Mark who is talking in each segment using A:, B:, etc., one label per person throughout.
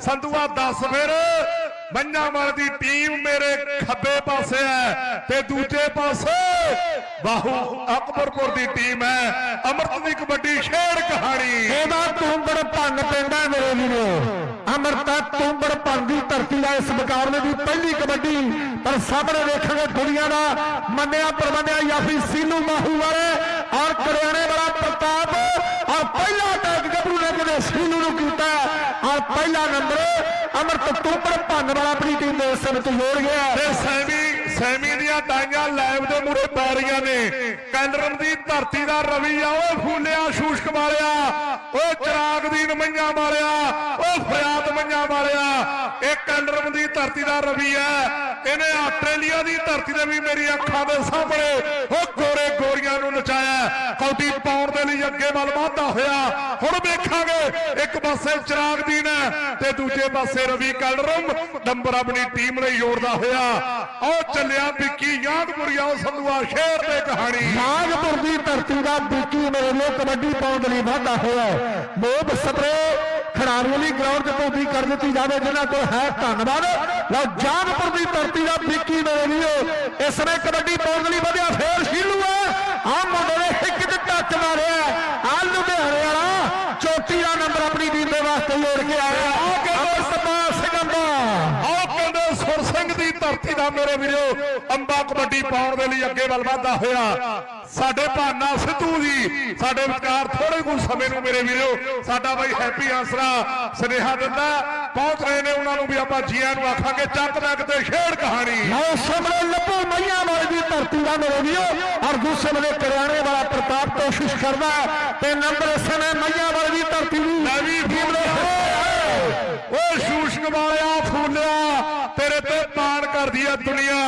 A: ਸੰਧੂਆ 10 ਫਿਰ। ਮੰਝਾਵਾਲ ਦੀ ਟੀਮ ਮੇਰੇ ਖੱਬੇ ਪਾਸੇ ਹੈ ਤੇ ਦੂਜੇ ਪਾਸੇ ਬਾਹੂ ਅਕਬਰਪੁਰ ਦੀ ਟੀਮ ਹੈ। ਅਮਰਤ ਦੀ ਕਬੱਡੀ ਖੇਡ ਕਹਾਣੀ।
B: ਇਹਦਾ ਤੁੰਬੜ ਭੰਨ ਪੈਂਦਾ ਮੇਰੇ ਵੀਰੋ। ਅਮਰਤਾ ਤੁੰਬੜ ਭੰਨ ਦੀ ਧਰਤੀ ਦਾ ਇਸ ਮੁਕਾਬਲੇ ਦੀ ਪਹਿਲੀ ਕਬੱਡੀ। ਪਰ ਸਾਹਮਣੇ ਵੇਖਾਂਗੇ ਦੁਨੀਆ ਦਾ ਮੰਨਿਆ, ਪਰਮੰਨਿਆ, ਯਾਫੀ, ਸੀਨੂ, ਮਾਹੂ ਵਾਲੇ ਔਰ ਕਰਿਆਣੇ ਵਾਲਾ ਪ੍ਰਤਾਪ। ਔਰ ਪਹਿਲਾ ਟੈਗ ਗੱਭਰੂ ਨੇ ਕਿਤੇ ਸੀਨੂ ਨੂੰ ਕੀਤਾ ਔਰ ਪਹਿਲਾ ਨੰਬਰ ਅਮਰਤ ਤੁੰਬੜ ਭੰਨ ਵਾਲਾ ਆਪਣੀ ਟੀਮ ਦੇ ਇਸ ਵਿੱਚ ਜੋੜ ਗਿਆ।
A: ਤੇ ਸੈਮੀ ਸੈਮੀ ਦੀਆਂ ਟਾਈਆਂ ਲਾਈਵ ਦੇ ਮੂਰੇ ਪੈ ਰਹੀਆਂ ਨੇ। ਕੈਲਰਮ ਦੀ ਧਰਤੀ ਦਾ ਰਵੀ ਆ ਉਹ ਫੂਲਿਆ, ਸ਼ੂਸ਼ਕ ਵਾਲਿਆ ਉਹ ਚਰਾਗ ਦੀ ਨਮਈਆਂ ਵਾਲਿਆ ਉਹ ਫਰਿਆਦ ਮਈਆਂ ਵਾਲਿਆ ਇਹ ਕੈਲਰਮ ਦੀ ਧਰਤੀ ਦਾ ਰਵੀ ਹੈ। ਇਹਨੇ ਆਸਟ੍ਰੇਲੀਆ ਦੀ ਧਰਤੀ ਦੇ ਵੀ ਮੇਰੀ ਅੱਖਾਂ ਦੇ ਸਾਹਮਣੇ ਉਹ ਗੋਰੇ ਗੋਰੀਆਂ ਨੂੰ ਕੌਡੀ ਪਾਉਣ ਦੇ ਲਈ ਅੱਗੇ ਵੱਲ ਵਾਧਾ ਹੋਇਆ। ਹੁਣ ਵੇਖਾਂਗੇ, ਇੱਕ ਪਾਸੇ ਚਿਰਾਗ ਦੀ ਨੇ ਤੇ ਦੂਜੇ ਪਾਸੇ ਰਵੀ ਕੈਲਰਮ। ਨੰਬਰ ਆਪਣੀ ਟੀਮ ਲਈ ਜੋੜਦਾ ਹੋਇਆ। ਉਹ ਚੱਲਿਆ ਵਿੱਕੀ ਯਾਦਪੁਰੀਆ ਸੰਧੂਆ ਸ਼ੇਰ ਤੇ ਕਹਾਣੀ।
B: ਨਾਗਪੁਰ ਦੀ ਧਰਤੀ ਦਾ ਬੀਕੀ ਮੇਰੇ ਲਈ ਕਬੱਡੀ ਪਾਉਣ ਦੇ ਲਈ ਵਾਧਾ ਹੋਇਆ ਮੋਬ ਸਪਰੇ ਖਿਡਾਰੀਆਂ ਲਈ ਗਰਾਊਂਡ 'ਚ ਧੋਤੀ ਕਰ ਦਿੱਤੀ ਜਾਵੇ, ਜਿਨ੍ਹਾਂ ਕੋਲ ਹੈ ਧੰਨਵਾਦ। ਲਓ ਜਾਗਪੁਰ ਦੀ ਧਰਤੀ ਦਾ ਬੀਕੀ ਮੇਰੇ ਲਈ ਇਸ ਨੇ ਕਬੱਡੀ ਪਾਉਣ ਦੇ ਲਈ ਵਧਿਆ ਫੇਰ ਸ਼ੀਲੂ ਹੈ। ਆ ਮੁੰਡੇ ਨੇ ਹਿੱਕ 'ਚ ਟੱਚ ਮਾਰਿਆ ਆ ਲੁਧਿਆਣੇ ਵਾਲਾ ਚੋਟੀ ਦਾ ਨੰਬਰ ਆਪਣੀ ਟੀਮ ਦੇ ਵਾਸਤੇ ਜੋੜ ਕੇ ਆਇਆ ਅਮਰਸਪਾਲ ਸਿੰਘ ਅੰਬਾ
A: ਆਓ ਕਹਿੰਦੇ ਸੁਰ ਸਿੰਘ ਦੀ ਧਰਤੀ ਦਾ ਮੇਰੇ ਵੀਰੋ ਅੰਬਾ ਕਬੱਡੀ ਪਾਉਣ ਦੇ ਲਈ ਅੱਗੇ ਵੱਲ ਵਧਦਾ ਹੋਇਆ। ਸਾਡੇ ਭਾਨਾ ਸਿੱਧੂ ਜੀ ਸਾਡੇ ਵਿਚਕਾਰ ਥੋੜੇ ਕੁ ਸਮੇਂ ਨੂੰ ਮੇਰੇ ਵੀਰੋ ਸਾਡਾ ਬਾਈ ਹੈਪੀ ਆਸਰਾ ਸੁਨੇਹਾ ਦਿੰਦਾ। ਪਹੁੰਚ ਰਹੇ ਨੇ ਉਹਨਾਂ ਨੂੰ ਵੀ ਆਪਾਂ ਜੀਆਂ ਨੂੰ ਆਖਾਂਗੇ ਚੱਕ ਦਾ ਕਿਤੇ ਖੇਡ ਕਹਾਣੀ।
B: ਲਓ ਸਾਹਮਣੇ ਲੱਭੂ ਮਈਆਂ ਵਾਲੀ ਦੀ ਧਰਤੀ ਦਾ ਮੇਰੇ ਵੀਰੋ ਔਰ ਦੂਸਰੇ ਵੇਲੇ ਕਰਿਆਣੇ ਵਾਲਾ ਪ੍ਰਤਾਪ ਕੋਸ਼ਿਸ਼ ਕਰਦਾ ਤੇ ਨੰਬਰ ਇਸ ਨੇ ਮਈਆਂ ਵਾਲੀ ਦੀ ਧਰਤੀ ਦੀ
A: ਲੈ ਵੀ ਫੂਲੇ ਓਏ ਵਾਲਿਆ ਫੂਲਿਆ ਤੇਰੇ ਤੇ ਮਾਣ ਕਰਦੀ ਆ ਦੁਨੀਆ।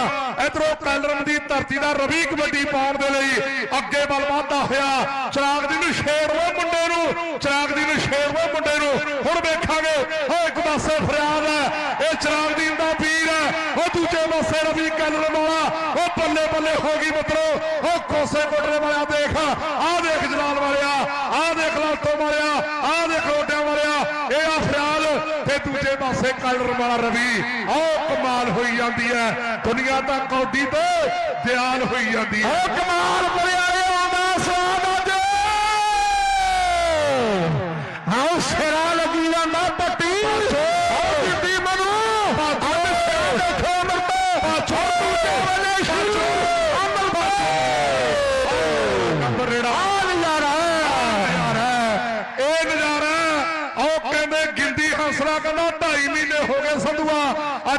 A: ਇਧਰੋਂ ਕਲਰਮ ਦੀ ਧਰਤੀ ਦਾ ਰਵੀ ਕਬੱਡੀ ਪਾਉਣ ਦੇ ਲਈ ਅੱਗੇ ਵੱਲ ਵਧਦਾ ਹੋਇਆ। ਚਰਾਗ ਦੀ ਨੂੰ ਛੇੜੋ ਮੁੰਡੇ ਨੂੰ, ਚਰਾਗ ਦੀ ਨੂੰ ਛੇੜੋ ਮੁੰਡੇ ਨੂੰ। ਹੁਣ ਵੇਖਾਂਗੇ ਓ ਇੱਕ ਪਾਸੇ ਫਰਿਆਦ ਹੈ, ਇਹ ਚਰਾਗ ਦੀ ਦਾ ਵੀਰ ਹੈ। ਉਹ ਦੂਜੇ ਪਾਸੇ ਰਵੀ ਕਲਰਮ ਵਾਲਾ, ਉਹ ਬੱਲੇ ਬੱਲੇ ਹੋ ਗਈ ਮਤਲਬ ਉਹ ਕੋਸੇ ਕੋਟਰੇ ਵਾਲਾ ਦੇਖ, ਆਹ ਦੇਖ ਜਲਾਲ ਵਾਲਿਆ ਆਹ ਦੇਖ ਲਾਟੋ ਵਾਲਿਆ ਆਹ ਦੇਖ ਰੋਟਿਆਂ ਵਾਲਿਆ ਇਹ ਆ ਫਰਿਆਦ ਤੇ ਦੂਜੇ ਪਾਸੇ ਕਲਰ ਵਾਲਾ ਰਵੀ। ਆਹ ਕਮਾਲ ਹੋਈ ਜਾਂਦੀ ਹੈ। ਦੁਨੀਆ ਤਾਂ ਕੌਡੀ ਤੇ ਦਿਆਲ ਹੋਈ ਜਾਂਦੀ ਹੈ।
B: ਓ ਕਮਾਲ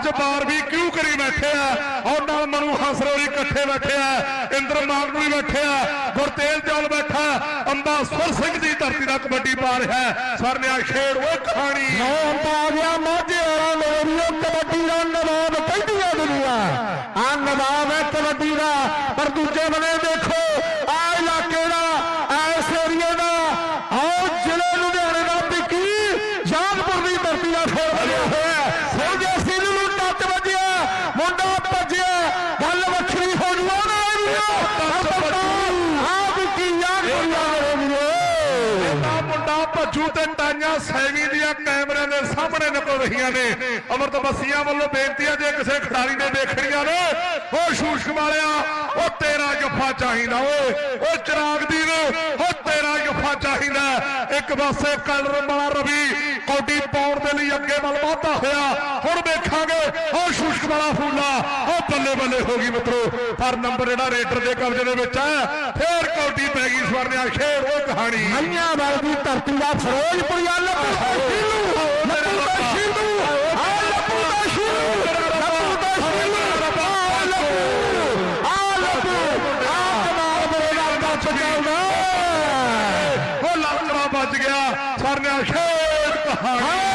B: ਅੱਜ
A: ਬਾਰ ਵੀ ਕਿਉਂ ਕਰੀ ਬੈਠੇ ਆ? ਔਰ ਨਾਲ ਮਨੂ ਹੰਸਰੋਰੀ ਇਕੱਠੇ ਬੈਠੇ ਆ, ਇੰਦਰ ਮਾਨ ਵੀ ਬੈਠੇ ਆ ਗੁਰਤੇਲ ਚੌਲ ਬੈਠਾ, ਅੰਬਾ ਸੁਰ ਸਿੰਘ ਦੀ ਧਰਤੀ ਦਾ ਕਬੱਡੀ ਪਾ ਰਿਹਾ ਸਰਨਿਆ ਖੇਡ ਉਹ ਖਾਣੀ
B: ਨੌਂ ਪਾ ਗਿਆ ਮਾਝੇ ਵਾਲਾ ਲੋਰੀਓ ਕਬੱਡੀ ਦਾ ਨਵਾਬ ਕਹਿੰਦੀ ਆ ਦੁਨੀਆ। ਆ ਨਵਾਬ ਹੈ ਕਬੱਡੀ ਦਾ, ਪਰ ਦੂਜੇ ਬਨੇ ਦੇ
A: ਭੱਜੂ ਤੇ ਟਾਈਆਂ ਸੈਵੀ ਦੀਆਂ ਕੈਮਰਿਆਂ ਦੇ ਸਾਹਮਣੇ ਨਿਕਲ ਰਹੀਆਂ ਨੇ। ਅਮਰਤ ਬਸੀਆਂ ਵੱਲੋਂ ਬੇਨਤੀ ਹੈ ਜੇ ਕਿਸੇ ਖਿਡਾਰੀ ਨੇ ਦੇਖਣੀਆਂ ਨੇ ਉਹ ਸ਼ੂਸ਼ਕ ਵਾਲਿਆ ਉਹ ਤੇਰਾ ਜੱਫਾ ਚਾਹੀਦਾ ਓਏ ਉਹ ਚਿਰਾਗ ਦੀ ਨੇ ਉਹ ਤੇਰਾ ਜੱਫਾ ਚਾਹੀਦਾ। ਇੱਕ ਪਾਸੇ ਕਲਰ ਵਾਲਾ ਰਵੀ, ਕੌਡੀ ਪਾਉਣ ਦੇ ਲਈ ਅੱਗੇ ਵੱਲ ਵਧਦਾ ਹੋਇਆ। ਹੁਣ ਵੇਖਾਂਗੇ ਉਹ ਸ਼ੂਸ਼ਕ ਵਾਲਾ ਫੂਲਾ ਬੱਲੇ ਬੱਲੇ ਹੋ ਗਈ ਮਿੱਤਰੋ। ਪਰ ਨੰਬਰ ਜਿਹੜਾ ਰੇਡਰ ਦੇ ਕਬਜ਼ੇ ਦੇ ਵਿੱਚ ਹੈ ਫੇਰ ਕੌਡੀ ਪੈ ਗਈ ਸਵਰਨਿਆ ਖੇਡ ਉਹ ਕਹਾਣੀ।
B: ਮਈਆਂ ਵਾਲ ਦੀ ਧਰਤੀ ਦਾ ਦਾ ਸ਼ੀਲੂ ਲੱਭੂ ਦਾ ਸ਼ੀਲੂ ਆ ਲੱਭੂ ਦਾ ਸ਼ੀਲੂ ਲੱਭੂ ਦਾ ਸ਼ੀਲੂ ਆ ਲੱਭੂ ਆ ਲੱਭੂ ਆ ਕਮਾਲ ਨਾਲ ਦਾ ਚੱਲਦਾ।
A: ਉਹ ਲਲਕੜਾ ਵੱਜ ਗਿਆ। ਸਰਨਿਆ ਖੇਡ ਕਹਾਣੀ।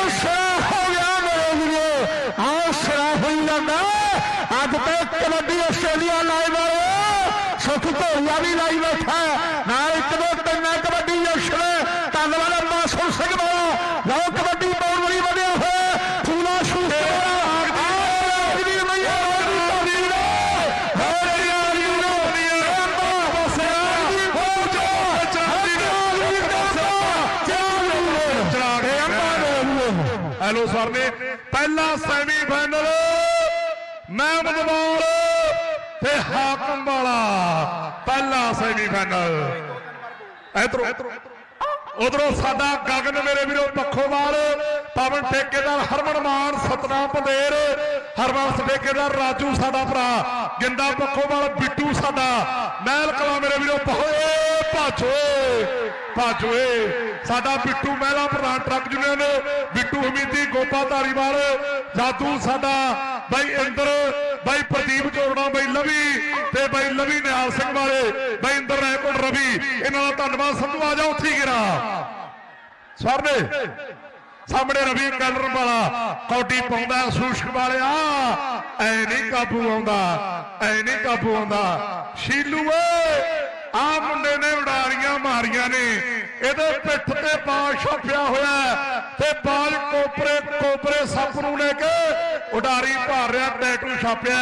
B: ਧੋਰੀਆ ਵੀ ਲਾਈ ਬੈਠਾ। ਨਾਲ ਇੱਕ ਦੋ ਤਿੰਨ ਕਬੱਡੀ ਜਸ਼ਨ ਧੰਨਵਾਦ ਅੰਮਾ ਸੁਰ ਸਿੰਘ ਵਾਲਾ ਲਓ ਕਬੱਡੀ ਪਾਉਣ ਵਾਲੀ ਵਧਿਆ ਹੋਇਆ ਫੂਲਾ ਸ਼ੂਟ
A: ਹੈਲੋ ਸਵਰਨੇ ਪਹਿਲਾ ਸੈਮੀਫਾਈਨਲ ਮਹਿਮਦਵਾਲ ਤੇ ਹਾਕਮ ਵਾਲਾ ਪਹਿਲਾ ਸੈਮੀਫਾਈਨਲ। ਇਧਰੋਂ। ਉਧਰੋਂ ਸਾਡਾ ਗਗਨ ਮੇਰੇ ਵੀਰੋ ਪੱਖੋਵਾਲ, ਪਵਨ ਠੇਕੇਦਾਰ ਹਰਮਨ ਮਾਨ, ਸਤਨਾਮ ਪੰਦੇਰ ਹਰਮਨ ਠੇਕੇਦਾਰ ਰਾਜੂ ਸਾਡਾ ਭਰਾ, ਗਿੰਦਾ ਪੱਖੋਵਾਲ, ਬਿੱਟੂ ਸਾਡਾ, ਮਹਿਲ ਕਲਾ ਮੇਰੇ ਵੀਰੋ ਪਹੋਏ ਭਾਜੋਏ ਭਾਜੋਏ। ਸਾਡਾ ਬਿੱਟੂ ਮਹਿਲਾ ਪ੍ਰਧਾਨ ਟਰੱਕ ਯੂਨੀਅਨ, ਬਿੱਟੂ ਹਮੀਦੀ ਗੋਪਾ ਧਾਰੀਵਾਲ ਜਾਦੂ ਸਾਡਾ ਬਾਈ ਇੰਦਰ, ਬਾਈ ਪ੍ਰਦੀਪ ਚੋਰਣਾ ਬਾਈ ਲਵੀ ਤੇ ਬਾਈ ਲਵੀ ਨਿਹਾਲ ਸਿੰਘ ਵਾਲੇ, ਬਾਈ ਇੰਦਰ ਰਾਏਕੋਟ ਰਵੀ, ਇਹਨਾਂ ਦਾ ਧੰਨਵਾਦ, ਸੰਧੂ ਆ ਜਾਓ ਉੱਥੇ ਹੀ ਗਿਰਾ। ਸਵਰਨੇ, ਸਾਹਮਣੇ ਰਵੀ ਕਲਰ ਵਾਲਾ, ਕੌਡੀ ਪਾਉਂਦਾ ਸੂਸ਼ਕ ਵਾਲਿਆ, ਐ ਨਹੀਂ ਕਾਬੂ ਆਉਂਦਾ, ਐ ਨਹੀਂ ਕਾਬੂ ਆਉਂਦਾ। ਸ਼ੀਲੂ ਓਏ ਆ ਮੁੰਡੇ ਨੇ ਉਡਾਰੀਆਂ ਮਾਰੀਆਂ ਨੇ ਇਹਦੇ ਪਿੱਠ ਤੇ ਬਾਲ ਛਾਪਿਆ ਹੋਇਆ ਤੇ ਬਾਲ ਕੋਪਰੇ ਕੋਪਰੇ ਸੱਪ ਨੂੰ ਲੈ ਕੇ ਉਡਾਰੀ ਭਾਰ ਰਿਹਾ ਟੈਟੂ ਛਾਪਿਆ।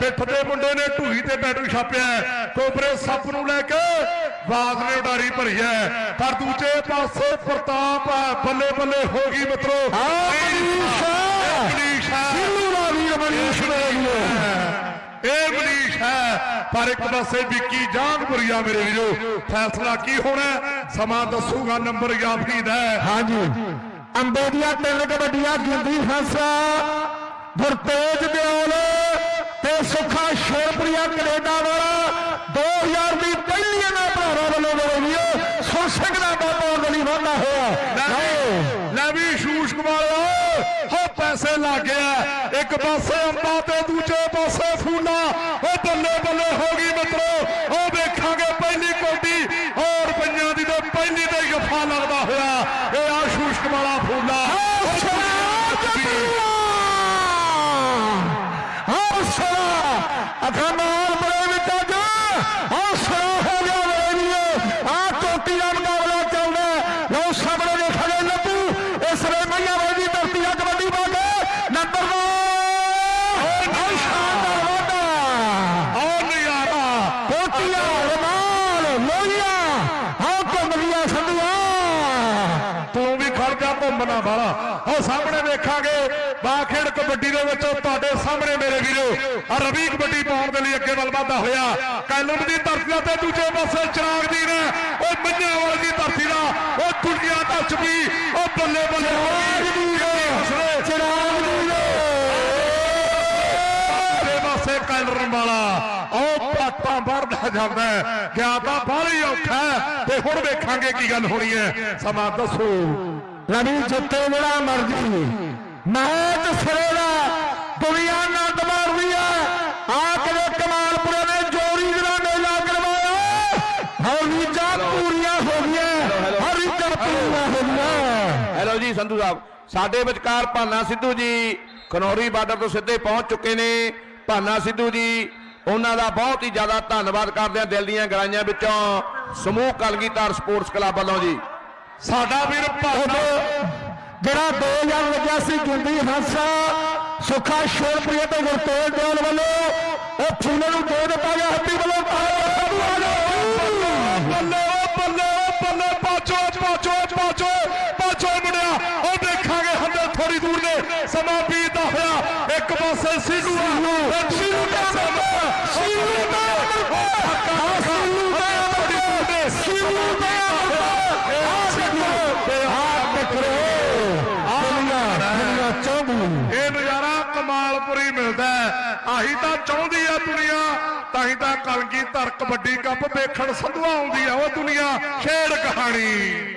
A: ਪਿੱਠ ਤੇ ਮੁੰਡੇ ਨੇ ਢੂਈ ਤੇ ਟੈਟੂ ਛਾਪਿਆ। ਕੋਪਰੇ ਸੱਪ ਨੂੰ ਲੈ ਕੇ ਬਾਗ ਨੇ ਉਡਾਰੀ ਭਰੀ ਹੈ ਪਰ ਦੂਜੇ ਪਾਸੇ ਪ੍ਰਤਾਪ ਹੈ। ਬੱਲੇ ਬੱਲੇ ਹੋ ਗਈ ਮਿੱਤਰੋ ਪਰ ਇੱਕ ਪਾਸੇ ਵਿੱਕੀ ਜਾਨਪੁਰੀਆ ਮੇਰੇ ਵੀਰੋ ਫੈਸਲਾ ਕੀ ਹੋਣਾ? ਸਮਾਂ ਦੱਸੂਗਾ ਨੰਬਰ ਯਾਫਰੀਦ ਹੈ।
B: ਹਾਂਜੀ। ਅੰਬੇ ਦੀਆਂ ਤਿੰਨ ਕਬੱਡੀਆਂ ਗਿੰਦੀ ਹੰਸਾ ਗੁਰਤੇਜ ਦਿਓਲ ਤੇ ਸੁਖਾ ਸ਼ੇਰਪੁਰੀਆ ਕੈਨੇਡਾ ਵਾਲਾ। 2000 ਦੀ ਪਹਿਲੀ ਨਾ ਭਰਾਵਾਂ ਵੱਲੋਂ ਮੇਰੇ ਵੀਰੋ ਸੁਰ ਸਿੰਘ ਦਾ ਬਾਬਾ ਗਲੀ ਵਾਧਾ ਹੋਇਆ।
A: ਲੈ ਵੀ ਸ਼ੂਸ਼ ਕੁਮਾਰਿਆ ਹੋ ਪੈਸੇ ਲੱਗ ਗਿਆ ਇੱਕ ਪਾਸੇ ਅੰਬਾ ਤੇ ਦੂਜੇ ਪਾਸੇ ਫੂਲਾ। ਉਹ ਬੱਲੇ ਬੱਲੇ ਹੋ ਗਈ ਮਿੱਤਰੋ ਉਹ ਵੇਖਾਂਗੇ ਪਹਿਲੀ ਕੋਟੀ ਹੋਰ ਪੰਜਾਂ ਦੀ ਤੇ ਪਹਿਲੀ ਤੇ ਗੱਫਾ ਲੱਗਦਾ ਹੋਇਆ ਇਹ ਆ ਸ਼ੂਸ਼ ਕੁਮਾਰਾ ਫੂਲਾ
B: ਅਖਮਾਲ ਬੜੇ ਵਿੱਚ ਅੱਜ ਹੌਸਲਾ ਹੋ ਗਿਆ ਵੇਲੀਓ ਆ ਚੋਟੀ ਦਾ ਮੁਕਾਬਲਾ ਚੱਲਦਾ ਲਓ ਸਾਹਮਣੇ ਦੇਖਾਂਗੇ ਲੱਭੂ ਇਸ ਵੇ ਮਈਆਂ ਵਾਲੀ ਧਰਤੀ ਆ ਕਬੱਡੀ ਪਾ ਕੇ ਨੰਬਰ ਦੋ ਹੌ ਸ਼ਾਨਦਾਰ ਵਾਧਾ
A: ਔਰ ਨਜ਼ਾਰਾ
B: ਕੋਟੀਆਂ ਰਮਾਲ ਲੋਹੀਆਂ ਹਾਂ ਕੰਬਲੀਆਂ ਸੰਧੀਆਂ
A: ਤੂੰ ਵੀ ਘੁੰਮਣਾ ਵਾਲਾ। ਉਹ ਸਾਹਮਣੇ ਵੇਖਾਂਗੇ ਬਾਖੇੜ ਕਬੱਡੀ ਦੇ ਵਿੱਚ ਤੁਹਾਡੇ ਸਾਹਮਣੇ ਮੇਰੇ ਵੀਰੋ ਆ ਰਵੀ ਕਬੱਡੀ ਪਾਉਣ ਦੇ ਲਈ ਅੱਗੇ ਵੱਲ ਵਧਦਾ ਹੋਇਆ। ਕੈਲਮ ਦੀ ਧਰਤੀ ਤੇ ਦੂਜੇ ਪਾਸੇ ਚਰਾਗ ਦੀ ਨੇ ਉਹ ਮੰਨਿਆਵਾਲ ਦੀ ਧਰਤੀ ਦਾ ਉਹ ਦੁਨੀਆ ਦਾ ਛਪੀ ਉਹ ਬੱਲੇ ਬੱਲੇ
B: ਚਿਰਾਗ ਦੀ
A: ਪਾਸੇ? ਵਾਲਾ? ਉਹ ਵਰਦਾ ਜਾਂਦਾ। ਗਿਆ ਤਾਂ ਬਾਹਲੀ ਔਖਾ ਤੇ ਹੁਣ ਵੇਖਾਂਗੇ ਕੀ ਗੱਲ ਹੋਣੀ ਹੈ। ਸਮਾਂ ਦੱਸੋ।
B: ਰਵੀ ਜਿੱਤੇ ਜਿਹੜਾ ਮਰਜ਼ੀ। ਮੈਚ ਸਿਰੇ ਦਾ ਦੁਨੀਆ ਆਨੰਦ ਮਾਰਦੀ ਆ ਆ ਕਿਵੇਂ ਕਮਾਲਪੁਰੇ ਨੇ ਜੋਰੀ ਜਿਹੜਾ ਮੇਲਾ ਕਰਵਾਇਆ। ਹਰ ਪੂਰੀਆਂ ਹੋ ਗਈਆਂ। ਹਰ ਪੂਰੀਆਂ ਹੋ ਗਈਆਂ।
C: ਹੈਲੋ ਜੀ, ਸੰਧੂ ਸਾਹਿਬ। ਸਾਡੇ ਵਿਚਕਾਰ ਭਾਨਾ ਸਿੱਧੂ ਜੀ ਖਨੌਰੀ ਬਾਰਡਰ ਤੋਂ ਸਿੱਧੇ ਪਹੁੰਚ ਚੁੱਕੇ ਨੇ। ਭਾਨਾ ਸਿੱਧੂ ਜੀ, ਉਹਨਾਂ ਦਾ ਬਹੁਤ ਹੀ ਜ਼ਿਆਦਾ ਧੰਨਵਾਦ ਕਰਦੇ ਆ ਦਿਲ ਦੀਆਂ ਗਰਾਈਆਂ ਵਿੱਚੋਂ ਸਮੂਹ ਕਲਗੀਧਰ ਸਪੋਰਟਸ ਕਲੱਬ ਵੱਲੋਂ ਜੀ।
A: ਸਾਡਾ ਵੀਰ
B: ਉਦੋਂ ਜਿਹੜਾ 2000 ਲੱਗਿਆ ਸੀ ਗਿੰਦੀ ਹਾਸਾ ਸੁਖਾ ਸ਼ੇਰਪ੍ਰੀਆ ਤੇ ਗੁਰਤੇਜ ਦੇਵਲ ਵੱਲੋਂ ਉਹ ਫੂਲੇ ਨੂੰ ਦੇ ਦਿੱਤਾ ਗਿਆ ਹੱਤੀ ਵੱਲੋਂ
A: ਬੱਲੇ ਬੱਲੇ ਪਾਚੋ ਪਾਚੋ ਪਾਚੋ ਪਾਚੋ ਮੁੰਡਿਆ ਉਹ ਦੇਖਾਂਗੇ ਹੰਦੇ ਥੋੜੀ ਦੂਰ ਨੇ। ਸਮਾਂ ਬੀਤਦਾ ਹੋਇਆ ਇੱਕ ਪਾਸੇ ਸੀਲੂ ਆ ਸੀਲੂ ਦਾ ਸਮਾਂ ਸੀਲੂ ਦਾ ਸੀਲੂ ਦਾ ਸੀਲੂ ਦਾ ਇਹ ਨਜ਼ਾਰਾ ਕਮਾਲਪੁਰੀ ਮਿਲਦਾ ਹੈ। ਆਹੀ ਤਾਂ ਚਾਹੁੰਦੀ ਆ ਦੁਨੀਆ ਤਾਂ ਹੀ ਤਾਂ ਕਲਗੀ ਧਰ ਕਬੱਡੀ ਕੱਪ ਵੇਖਣ ਸੰਧਵਾ ਆਉਂਦੀ ਆ, ਉਹ ਦੁਨੀਆ ਖੇਡ ਕਹਾਣੀ।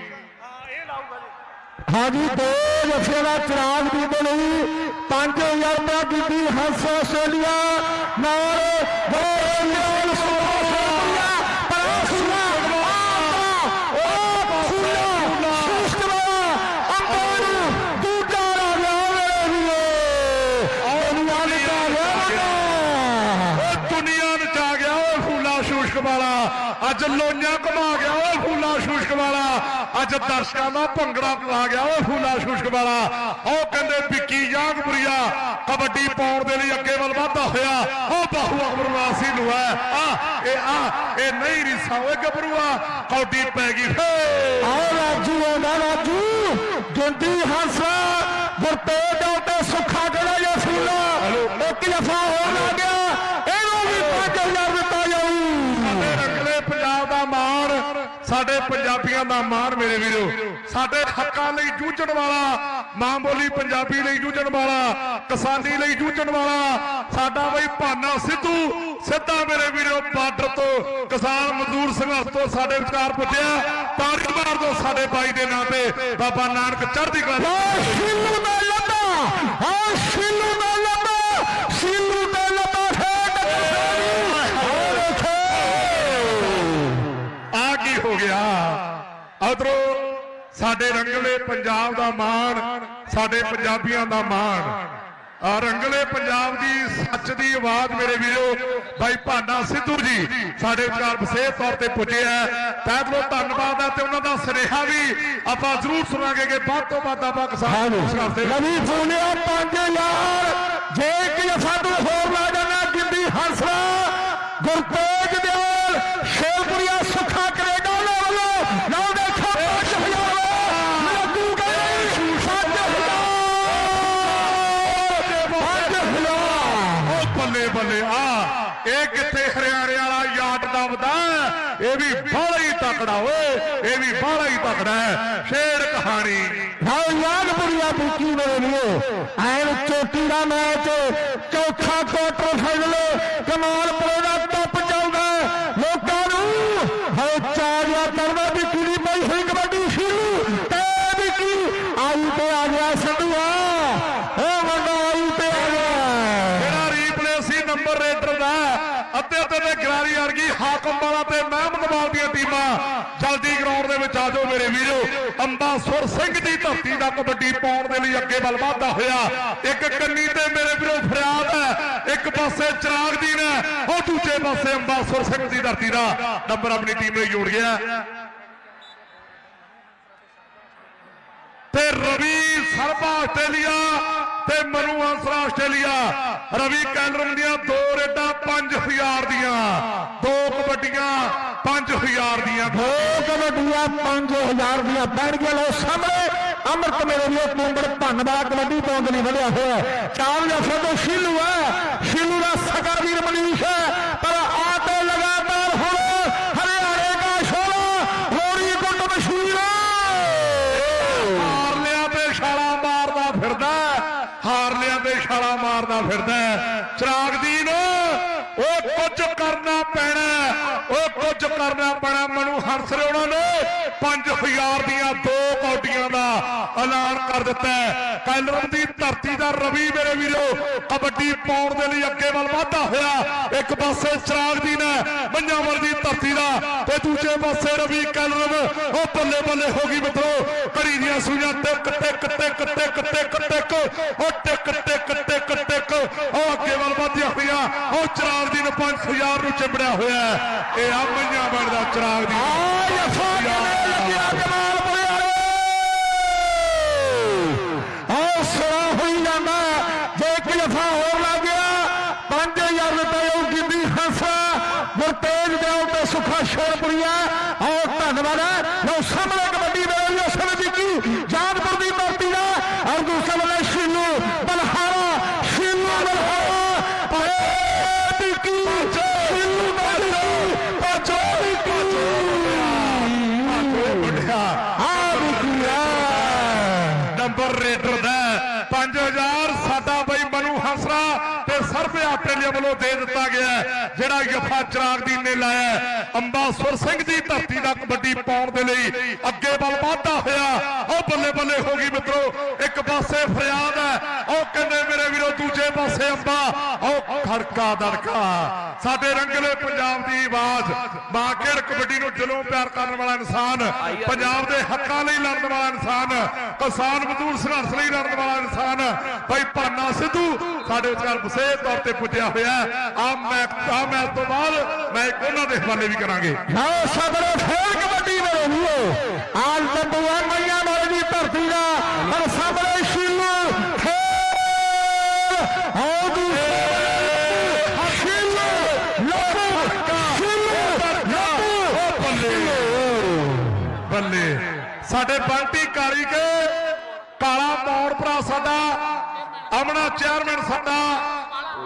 B: ਹਾਂਜੀ, ਦੋ ਜਫੇ ਦਾ ਚਰਾਗ ਦੀ ਦੇ ਲਈ 5000 ਰੁਪਏ ਦਿੱਤੀ ਹੰਸ ਆਸਟ੍ਰੇਲੀਆ ਨਾਲ ਦੋ ਲਿਆਲ
A: ਅੱਜ ਲੋਈਆਂ ਘਮਾ ਗਿਆ ਓ ਫੂਲਾ ਸ਼ੂਸ਼ਕ ਵਾਲਾ। ਅੱਜ ਦਰਸ਼ਕਾਂ ਦਾ ਭੰਗੜਾ ਕਰਾ ਗਿਆ ਓ ਫੂਲਾ ਸ਼ੂਸ਼ਕ ਵਾਲਾ। ਉਹ ਕਹਿੰਦੇ ਵਿੱਕੀ ਯਾਗਪੁਰੀਆ ਕਬੱਡੀ ਪਾਉਣ ਦੇ ਲਈ ਅੱਗੇ ਵੱਲ ਵਧਦਾ ਹੋਇਆ। ਉਹ ਬਾਹੂ ਅਕਬਰ ਵਾਸੀ ਨੂੰ ਹੈ। ਆ ਇਹ ਆ ਇਹ ਨਹੀਂ ਰਿਸਾ ਓਏ ਗੱਭਰੂਆ ਕੌਡੀ ਪੈ ਗਈ ਹੇ।
B: ਆ ਰਾਜੂ ਆਉਂਦਾ ਰਾਜੂ। ਗੁੰਡੀ ਹੰਸਾ ਗੁਰਤੇਜ ਦਾ ਤੇ ਸੁੱਖਾ
A: ਜਿਹੜਾ ਯਸੂਲਾ ਉਹ ਕਿਲਫਾ ਹੋਣ ਲੱਗਿਆ ਪੰਜਾਬੀਆਂ ਦਾ ਮਾਣ ਮੇਰੇ ਵੀਰੋ। ਸਾਡੇ ਹੱਕਾਂ ਲਈ ਜੂਝਣ ਵਾਲਾ, ਮਾਂ ਬੋਲੀ ਪੰਜਾਬੀ ਲਈ ਜੂਝਣ ਵਾਲਾ, ਕਿਸਾਨੀ ਲਈ ਜੂਝਣ ਵਾਲਾ, ਸਾਡਾ ਬਈ ਭਾਨਾ ਸਿੱਧੂ, ਸਿੱਧਾ ਮੇਰੇ ਵੀਰੋ, ਬਾਰਡਰ ਤੋਂ ਕਿਸਾਨ ਮਜ਼ਦੂਰ ਸੰਘਰਸ਼ ਤੋਂ ਸਾਡੇ ਵਿਚਾਰ ਪੁੱਜਿਆ। ਤਾੜੀ ਮਾਰ ਦੋ ਸਾਡੇ ਬਾਈ ਦੇ ਨਾਂ ਤੇ। ਬਾਬਾ ਨਾਨਕ ਚੜ੍ਹਦੀ ਕਲਾ
B: ਆ ਦਾ ਲੱਭਾ ਆ ਸ਼ਿਲੂ
A: ਉਧਰੋਂ ਸਾਡੇ ਰੰਗਲੇ ਪੰਜਾਬ ਦਾ ਮਾਣ ਸਾਡੇ ਪੰਜਾਬੀਆਂ ਦਾ ਮਾਣ। ਆ ਰੰਗਲੇ ਪੰਜਾਬ ਦੀ ਸੱਚ ਦੀ ਆਵਾਜ਼ ਮੇਰੇ ਵੀਰੋ ਬਾਈ ਭਾਨਾ ਸਿੱਧੂ ਜੀ ਸਾਡੇ ਵਿਚਾਰ ਵਿਸ਼ੇਸ਼ ਤੌਰ ਤੇ ਪੁੱਜੇ ਆ। ਤਹਿ ਦਿਲੋਂ ਧੰਨਵਾਦ ਹੈ ਤੇ ਉਹਨਾਂ ਦਾ ਸੁਨੇਹਾ ਵੀ ਆਪਾਂ ਜ਼ਰੂਰ ਸੁਣਾਂਗੇ ਕਿ ਵੱਧ ਤੋਂ ਵੱਧ ਆਪਾਂ ਕਿਸਾਨ ਸੰਘਰਸ਼ ਦੇ
B: ਰਵੀ ਫੂਲਿਆ 5000 ਜੇ ਕਿ ਸਾਡੂ ਹੋਰ ਲਾ ਜਾਣਾ ਗਿੰਦੀ ਹੰਸਰਾ ਗੁਰਤੇਜ ਦਿਆਲ
A: ਤਕੜਾ ਓਏ ਇਹ ਵੀ ਬਾਹਲਾ ਹੀ ਤਕੜਾ ਹੈ। ਸ਼ੇਰ ਕਹਾਣੀ।
B: ਹਾਂ ਯਾਦਪੁਰੀਆ ਬੁੱਕੀ ਮੇਰੇ ਵੀਰੋ, ਐਨ ਚੋਟੀ ਦਾ ਮੈਚ, ਚੌਥਾ ਕੁਆਟਰ ਫਾਈਨਲ ਕਮਾਲ ਦਾ ਟੱਪ ਚੱਲਦਾ ਹੈ। ਲੋਕਾਂ ਨੂੰ ਹੈ ਚਾਰਿਆ ਕਰਦਾ ਬਿੱਕੀ ਦੀ ਪਈ ਹੋਈ ਕਬੱਡੀ ਸ਼ੁਰੂ ਤੇ ਬਿੱਕੀ ਆਈ ਤੇ ਆ ਗਿਆ ਸੰਧੂਆ ਉਹ ਮੁੰਡਾ ਆਈ ਤੇ ਆ ਗਿਆ
A: ਜਿਹੜਾ ਰੀਪਲੇ ਸੀ ਨੰਬਰ ਰੇਡਰ ਦਾ ਅੱਧੇ ਅੱਧੇ ਦੇ ਗਰਾਰੀ ਵਰਗੀ ਹਾਕਮ ਵਾਲਾ ਤੇ ਮਹਿਮਦਵਾਲ ਦੀਆਂ ਟੀਮਾਂ ਜਲਦੀ ਗਰਾਊਂਡ ਦੇ ਵਿੱਚ ਆ ਜਾਓ ਮੇਰੇ ਵੀਰੋ ਅੰਬਾਸੁਰ ਸਿੰਘ ਦੀ ਧਰਤੀ ਦਾ ਕਬੱਡੀ ਪਾਉਣ ਦੇ ਲਈ ਅੱਗੇ ਵੱਲ ਵਧਦਾ ਹੋਇਆ। ਇੱਕ ਕੰਨੀ ਤੇ ਮੇਰੇ ਵੀਰੋ ਫਰਿਆਦ ਹੈ। ਇੱਕ ਪਾਸੇ ਚਿਰਾਗ ਦੀ ਨੇ ਉਹ ਦੂਜੇ ਪਾਸੇ ਅੰਬਾਸੁਰ ਸਿੰਘ ਦੀ ਧਰਤੀ ਦਾ ਨੰਬਰ ਆਪਣੀ ਟੀਮ ਲਈ ਜੋੜ ਗਿਆ। ਤੇ ਰਵੀ ਸਰਬਾ ਆਸਟ੍ਰੇਲੀਆ ਤੇ ਮਨੂ ਆਂਸਰਾ ਆਸਟ੍ਰੇਲੀਆ। ਰਵੀ ਕੈਲਰਮ ਦੀਆਂ ਦੋ ਰੇਡਾਂ 5000 ਦੀਆਂ। ਦੋ ਕਬੱਡੀਆਂ 5000 ਦੀਆਂ।
B: ਦੋ ਕਬੱਡੀਆਂ 5000 ਦੀਆਂ। ਬਣ ਗਿਆ ਲੋ ਸਾਹਮਣੇ। ਅੰਮ੍ਰਿਤ ਮੇਰੇ ਲਈ ਕੁੰਬੜ ਧੰਨਵਾਦ ਕਬੱਡੀ ਪਾਉਣ ਦੇ ਵਧਿਆ ਹੋਇਆ। ਚਾਰ ਜਫੇ ਤੋਂ ਸ਼ੀਲੂ ਹੈ। ਸ਼ੀਲੂ ਦਾ ਸਕਾ ਵੀਰ ਮਨੀਸ਼ ਹੈ। ਪਰ ਆਟੋ ਲਗਾਤਾਰ ਹੁਣ ਹਰਿਆਣੇ ਦਾ ਸ਼ੋਲਾ ਹੋਰੀ ਗੁੱਟ ਮਸ਼ਹੂਰ
A: ਹਾਰ ਲਿਆ ਤੇ ਛਾਲਾ ਮਾਰਦਾ ਫਿਰਦਾ ਹੈ। ਹਾਰ ਲਿਆ ਤੇ ਛਾਲਾ ਮਾਰਦਾ ਫਿਰਦਾ ਹੈ। ਚਿਰਾਗਦੀਨ, ਉਹ ਕੁਝ ਕਰਨਾ ਪੈਣਾ ਉਹ ਕੁਝ ਕਰਨਾ ਪੈਣਾ। ਮਨੂ ਹੰਸਰੇ ਉਹਨਾਂ ਨੇ 5000 ਦੀਆਂ ਦੋ ਕੌਡੀਆਂ ਦਾ ਐਲਾਨ ਕਰ ਦਿੱਤਾ ਕੈਲਰਮ ਦੀ ਧਰਤੀ ਦਾ ਰਵੀ ਮੇਰੇ ਵੀਰੋ ਕਬੱਡੀ ਪਾਉਣ ਦੇ ਲਈ ਅੱਗੇ ਵੱਲ ਵਧਦਾ ਹੋਇਆ। ਇੱਕ ਪਾਸੇ ਚਿਰਾਗਦੀਨ ਹੈ ਮੰਝਾਵਰ ਦੀ ਧਰਤੀ ਦਾ ਤੇ ਦੂਜੇ ਪਾਸੇ ਰਵੀ ਕੈਲਰਮ। ਉਹ ਬੱਲੇ ਬੱਲੇ ਹੋ ਗਈ ਮਿੱਤਰੋ। ਘੜੀ ਦੀਆਂ ਸੂਈਆਂ ਟਿਕ ਟਿਕ ਟਿਕ ਟਿਕ ਟਿਕ ਟਿਕ। ਉਹ ਟਿਕ ਟਿਕ ਟਿਕ ਟਿਕ। ਉਹ ਅੱਗੇ ਵੱਲ ਵਧਦੀਆਂ ਹੋਈਆਂ ਉਹ ਚਿਰਾਗ ਦੀ ਨੂੰ 5000 ਨੂੰ ਚਿੰਬੜਿਆ ਹੋਇਆ। ਇਹ ਆ ਮੰਝਾਵਰ ਦਾ ਚਿਰਾਗ ਦੀ
B: ਆ ਜਫਾ ਜੇ ਇੱਕ ਜਫਾ ਹੋਰ ਲੱਗ ਗਿਆ। 5000 ਰੁਪਏ ਉਹ ਗਿੰਦੀ ਹੰਸਾ ਗੁਰਤੇਜ ਦੇ ਤੇ ਸੁਖਾ ਸ਼ੇਰਪੁਰੀਆ। ਆਹ ਧੰਨਵਾਦ ਹੈ ਲੋ ਸਾਹਮਣੇ ਕਬੱਡੀ ਦੇ ਲਈ ਉਸ ਦੀ ਕੀ ਜਾਨਪੁਰ ਦੀ ਧਰਤੀ ਦਾ ਔਰ ਦੂਸਰੇ ਵੱਲੇ ਸ਼ੀਲੂ ਬਲਹਾਰਾ ਸ਼ੀਲੂ ਬਲਹਾਰਾ ਓਏ ਬਿੱਕੀ ਸ਼ੀਲੂ ਬਲਹਾਰਾ ਪਾਚੋ ਬਿੱਕੀ
A: ਮੁੰਡਿਆ
B: ਆ ਬਿੱਕੀ ਆ
A: ਨੰਬਰ ਰੇਡਰ ਦਾ 5000 ਸਾਡਾ ਬਈ ਮਨੂ ਹਸਰਾ ਤੇ ਆਸਟ੍ਰੇਲੀਆ ਵੱਲੋਂ ਦੇ ਦਿੱਤਾ ਗਿਆ ਜਿਹੜਾ ਯਫਾ ਚਰਾਗ ਦੀ ਨੇ ਲਾਇਆ ਅੰਬਾਸੁਰ ਸਿੰਘ ਦੀ ਧਰਤੀ ਦਾ ਕਬੱਡੀ ਪਾਉਣ ਦੇ ਲਈ ਅੱਗੇ ਵੱਲ ਵਾਧਾ ਹੋਇਆ। ਉਹ ਬੱਲੇ ਬੱਲੇ ਹੋ ਗਈ ਮਿੱਤਰੋ, ਇੱਕ ਪਾਸੇ ਫਰਿਆਦ ਹੈ ਉਹ ਕਹਿੰਦੇ, ਮੇਰੇ ਵੀਰੋ, ਦੂਜੇ ਪਾਸੇ ਅੰਬਾ, ਉਹ ਖੜਕਾ ਦੜਕਾ। ਸਾਡੇ ਰੰਗਲੇ ਪੰਜਾਬ ਦੀ ਆਵਾਜ਼ ਮਾਂ ਕਬੱਡੀ ਨੂੰ ਦਿਲੋਂ ਪਿਆਰ ਕਰਨ ਵਾਲਾ ਇਨਸਾਨ, ਪੰਜਾਬ ਦੇ ਹੱਕਾਂ ਲਈ ਲੜਨ ਵਾਲਾ ਇਨਸਾਨ, ਕਿਸਾਨ ਮਜ਼ਦੂਰ ਸੰਘਰਸ਼ ਲਈ ਲੜਨ ਵਾਲਾ ਇਨਸਾਨ। ਭਾਈ ਭਾਨਾ ਸਿੱਧੂ ਸਾਡੇ ਵਿਚਾਰ ਵਿਸ਼ੇਸ਼ ਤੌਰ ਤੇ ਪੁੱਜਿਆ ਹੋਇਆ ਆ ਮੈਂ ਆ ਮੈਚ ਤੋਂ ਬਾਅਦ ਮੈਂ ਉਹਨਾਂ ਦੇ ਹਵਾਲੇ ਵੀ ਕਰਾਂਗੇ।
B: ਲਓ ਸਦਰੇ ਫੇਰ ਕਬੱਡੀ ਮੇਰੇ ਵੀਰੋ ਆਲ ਤੰਬੂਆ
A: ਸਾਡੇ ਬੰਟੀ ਕਾਲੀ ਕੇ ਕਾਲਾ ਮੌੜ ਭਰਾ ਸਾਡਾ ਅਮਨਾ ਚੇਅਰਮੈਨ ਸਾਡਾ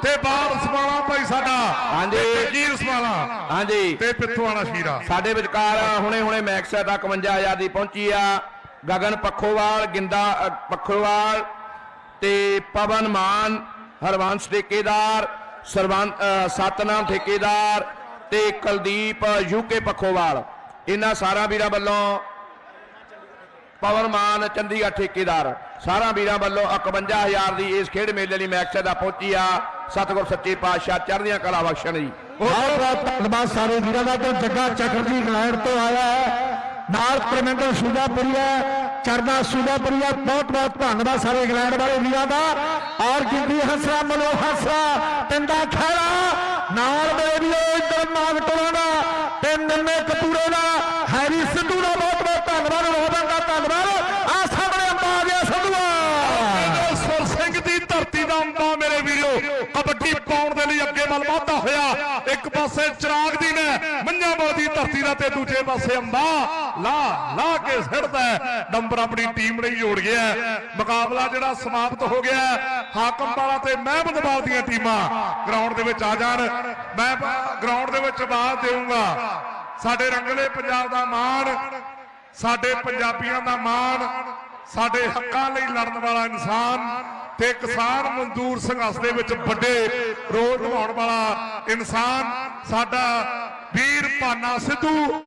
A: ਤੇ ਬਾਹਰ ਸਮਾਣਾ ਭਾਈ ਸਾਡਾ
C: ਹਾਂਜੀ।
A: ਜਗੀਰ ਸਮਾਣਾ
C: ਹਾਂਜੀ।
A: ਤੇ ਪਿੱਥੋਂ ਸ਼ੀਰਾ।
C: ਸਾਡੇ ਵਿਚਕਾਰ ਹੁਣੇ ਹੁਣੇ ਮੈਕਸ ਦਾ 51000 ਦੀ ਪਹੁੰਚੀ ਆ। ਗਗਨ ਪੱਖੋਵਾਲ ਗਿੰਦਾ ਪੱਖੋਵਾਲ ਤੇ ਪਵਨ ਮਾਨ ਹਰਵੰਸ ਠੇਕੇਦਾਰ ਸਰਵੰਤ ਅ, ਸਤਨਾਮ ਠੇਕੇਦਾਰ ਤੇ ਕੁਲਦੀਪ ਯੂਕੇ ਪੱਖੋਵਾਲ। ਇਹਨਾਂ ਸਾਰਾ ਵੀਰਾਂ ਵੱਲੋਂ ਪਵਨ ਮਾਨ, ਚੰਡੀਗੜ੍ਹ ਠੇਕੇਦਾਰ। ਸਾਰਾ ਵੀਰਾਂ ਵੱਲੋਂ 51000 ਦੀ ਇਸ ਖੇਡ ਮੇਲੇ ਲਈ ਮੈਕਸ ਦਾ ਪਹੁੰਚੀ ਆ। ਸਤਿਗੁਰ ਸੱਚੇ ਪਾਤਸ਼ਾਹ, ਚੜ੍ਹਦੀਆਂ ਕਲਾ ਬਖਸ਼ਣ ਜੀ।
B: ਬਹੁਤ ਬਹੁਤ ਧੰਨਵਾਦ ਸਾਰੇ ਵੀਰਾਂ ਦਾ, ਤੇ ਜੱਗਾ ਚੱਕਰਜੀ ਇੰਗਲੈਂਡ ਤੋਂ ਆਇਆ ਹੈ। ਨਾਲ ਪਰਮਿੰਦਰ ਸੂਦਾਪੁਰੀਆ ਚਰਨਾ ਸੂਦਾਪੁਰੀਆ ਬਹੁਤ ਬਹੁਤ ਧੰਨਵਾਦ ਸਾਰੇ ਇੰਗਲੈਂਡ ਵਾਲੇ ਵੀਰਾਂ ਦਾ। ਔਰ ਜਿੰਦੀ ਹਸਰਾ ਮਨੋ ਹਸਰਾ ਟੰਡਾ ਖੈੜਾ ਨਾਲ ਮੇਰੇ ਵੀਰੋ ਇੱਧਰ ਮਾਗਟੋਲਾ ਦਾ, ਤੇ ਨੰਨੇ ਕਪੂਰੇ ਦਾ, ਹੈਰੀ ਸਿੱਧੂ ਦਾ ਬਹੁਤ ਬਹੁਤ ਧੰਨਵਾਦ ਰੋਹਬਨ ਦਾ ਧੰਨਵਾਦ ਆ ਸਾਹਮਣੇ ਅੰਬਾ ਆ ਗਿਆ ਸੰਧੂਆ
A: ਸੁਰ ਸਿੰਘ ਦੀ ਧਰਤੀ ਦਾ ਅੰਬਾ ਮੇਰੇ ਵੀਰੋ ਕਬੱਡੀ ਪਾਉਣ ਦੇ ਲਈ ਅੱਗੇ ਹੋਇਆ। ਇੱਕ ਪਾਸੇ ਚਿਰਾਗ ਦੀ ਨੇ ਮੰਝਾਂਵਾਲ ਦੀ ਧਰਤੀ ਦਾ ਤੇ ਦੂਜੇ ਪਾਸੇ ਅੰਬਾ। ਲਾ ਲਾ ਕੇ ਸਿੱਟਦਾ ਹੈ। ਆਪਣੀ ਟੀਮ ਲਈ ਜੋੜ ਗਿਆ ਮੁਕਾਬਲਾ ਜਿਹੜਾ ਸਮਾਪਤ ਹੋ ਗਿਆ ਹਾਕਮ ਵਾਲਾ ਤੇ ਮਹਿਮਦਵਾਲ ਦੀਆਂ ਟੀਮਾਂ ਗਰਾਊਂਡ ਦੇ ਵਿੱਚ ਆ ਜਾਣ। ਮੈਂ ਗਰਾਊਂਡ ਦੇ ਵਿੱਚ ਆਵਾਜ਼ ਦੇਵਾਂਗਾ ਸਾਡੇ ਰੰਗਲੇ ਪੰਜਾਬ ਦਾ ਮਾਣ, ਸਾਡੇ ਪੰਜਾਬੀਆਂ ਦਾ ਮਾਣ, ਸਾਡੇ ਹੱਕਾਂ ਲਈ ਲੜਨ ਵਾਲਾ ਇਨਸਾਨ ਤੇ ਕਿਸਾਨ ਮਜ਼ਦੂਰ ਸੰਘਰਸ਼ ਦੇ ਵਿੱਚ ਵੱਡੇ ਰੋਲ ਨਿਭਾਉਣ ਵਾਲਾ ਇਨਸਾਨ ਸਾਡਾ ਵੀਰ ਭਾਨਾ ਸਿੱਧੂ।